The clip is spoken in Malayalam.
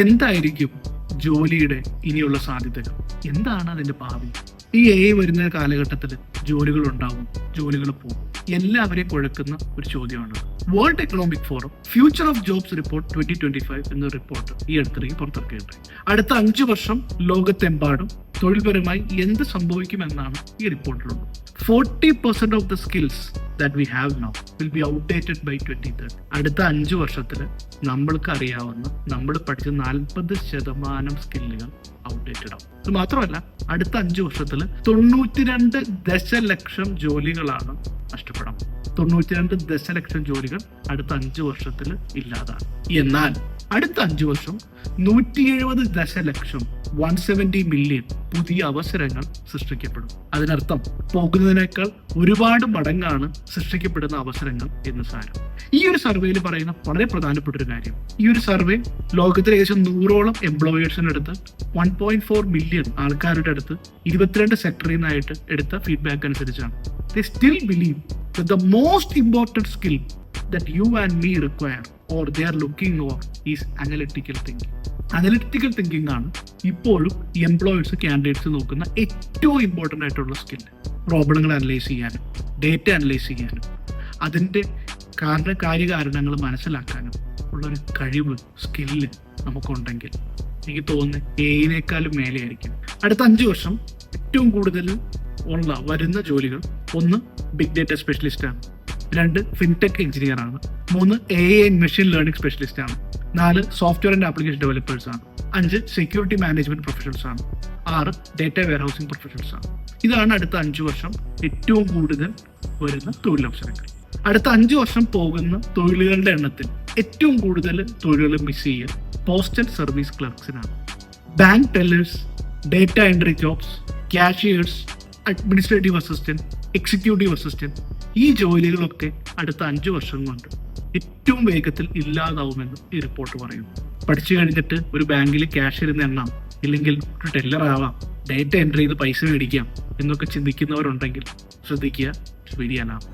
എന്തായിരിക്കും ജോലിയുടെ ഇനിയുള്ള സാധ്യതകൾ? എന്താണ് അതിന്റെ ഭാവി? ഈ എ വരുന്ന കാലഘട്ടത്തിൽ ജോലികൾ ഉണ്ടാവും ജോലികൾ പോകും. എല്ലാവരെയും കുഴക്കുന്ന ഒരു ചോദ്യമാണ്. World economic forum future of jobs report twenty twenty five എന്ന റിപ്പോർട്ട് ഈ അടുത്തിടയ്ക്ക് പുറത്തിറക്കിയിട്ടുണ്ട്. അടുത്ത അഞ്ചു വർഷം ലോകത്തെമ്പാടും തൊഴിൽപരമായി എന്ത് സംഭവിക്കുമെന്നാണ് ഈ റിപ്പോർട്ടിലുള്ളത് forty percent of the skills that we have now will be outdated by twenty thirty അടുത്ത അഞ്ച് വർഷത്തിൽ നമ്മൾക്ക് അറിയാവുന്ന നമ്മൾ പഠിച്ച നാൽപ്പത് ശതമാനം സ്കില്ലുകൾ ഔട്ട്ഡേറ്റഡ് ആവും. ഇത് മാത്രമല്ല അടുത്ത അഞ്ച് വർഷത്തിൽ തൊണ്ണൂറ്റിരണ്ട് ദശലക്ഷം ജോലികളാണ് നഷ്ടപ്പെടാം തൊണ്ണൂറ്റിരണ്ട് ദശലക്ഷം ജോലികൾ അടുത്ത അഞ്ച് വർഷത്തിൽ ഇല്ലാതാണ് എന്നാൽ അടുത്ത അഞ്ചു വർഷം നൂറ്റി എഴുപത് ദശലക്ഷം വൺ സെവന്റി മില്യൺ പുതിയ അവസരങ്ങൾ സൃഷ്ടിക്കപ്പെടും. അതിനർത്ഥം പോകുന്നതിനേക്കാൾ ഒരുപാട് മടങ്ങാണ് സൃഷ്ടിക്കപ്പെടുന്ന അവസരങ്ങൾ എന്ന് സാരം. ഈ ഒരു സർവേയിൽ പറയുന്ന വളരെ പ്രധാനപ്പെട്ട ഒരു കാര്യം. ഈ ഒരു സർവേ ലോകത്തിലെ ഏകദേശം നൂറോളം എംപ്ലോയേഴ്സിന് അടുത്ത് വൺ പോയിന്റ് ഫോർ മില്യൺ ആൾക്കാരുടെ അടുത്ത് ഇരുപത്തിരണ്ട് സെക്ടറിൽ നിന്നായിട്ട് എടുത്ത ഫീഡ്ബാക്ക് അനുസരിച്ചാണ്. They still believe the most important skill that you and me require or they are looking for is analytical thinking. Analytical thinking ആണ് ഇപ്പോഴും എംപ്ലോയേഴ്സ് കാൻഡിഡേറ്റ്സ് നോക്കുന്ന ഏറ്റവും ഇമ്പോർട്ടന്റ് ആയിട്ടുള്ള സ്കിൽ പ്രോബ്ലങ്ങൾ അനലൈസ് ചെയ്യാനും ഡേറ്റ അനലൈസ് ചെയ്യാനും അതിന്റെ കാരണ കാര്യകാരണങ്ങൾ മനസ്സിലാക്കാനും ഉള്ളൊരു കഴിവ് സ്കില്ല് നമുക്കുണ്ടെങ്കിൽ എനിക്ക് തോന്നുന്നത് എയിനേക്കാളും മേലെയായിരിക്കും. അടുത്ത അഞ്ച് വർഷം ഏറ്റവും കൂടുതൽ ഉള്ള വരുന്ന ജോലികൾ ഒന്ന് ബിഗ് ഡേറ്റ സ്പെഷ്യലിസ്റ്റ് ആണ്. രണ്ട് ഫിൻടെക് എഞ്ചിനീയർ ആണ്. മൂന്ന് AI and machine learning specialist ആണ്. നാല് സോഫ്റ്റ്വെയർ ആൻഡ് ആപ്ലിക്കേഷൻ ഡെവലപ്പേഴ്സ് ആണ്. അഞ്ച് സെക്യൂരിറ്റി മാനേജ്മെന്റ് പ്രൊഫഷണൽസ് ആണ്. ആറ് ഡേറ്റ വെയർഹൌസിംഗ് പ്രൊഫഷണൽസ് ആണ്. ഇതാണ് അടുത്ത അഞ്ചു വർഷം ഏറ്റവും കൂടുതൽ വരുന്ന തൊഴിലവസരങ്ങൾ. അടുത്ത അഞ്ചു വർഷം പോകുന്ന തൊഴിലുകളുടെ എണ്ണത്തിൽ ഏറ്റവും കൂടുതൽ തൊഴിലുകൾ മിസ് ചെയ്യുക postal service ക്ലർക്സിനാണ് bank tellers data entry jobs cashiers administrative assistant executive assistant ഈ ജോലികളൊക്കെ അടുത്ത അഞ്ചു വർഷം കൊണ്ട് ഏറ്റവും വേഗത്തിൽ ഇല്ലാതാവുമെന്ന് ഈ റിപ്പോർട്ട് പറയുന്നു. പഠിച്ചു കഴിഞ്ഞിട്ട് ഒരു ബാങ്കിൽ ക്യാഷ് ഇരുന്ന് എണ്ണാം ഇല്ലെങ്കിൽ ഒരു ടെല്ലർ ആവാം ഡേറ്റ എൻട്രി ചെയ്ത് പൈസ മേടിക്കാം എന്നൊക്കെ ചിന്തിക്കുന്നവരുണ്ടെങ്കിൽ ശ്രദ്ധിക്കുക വെരിയാനാവും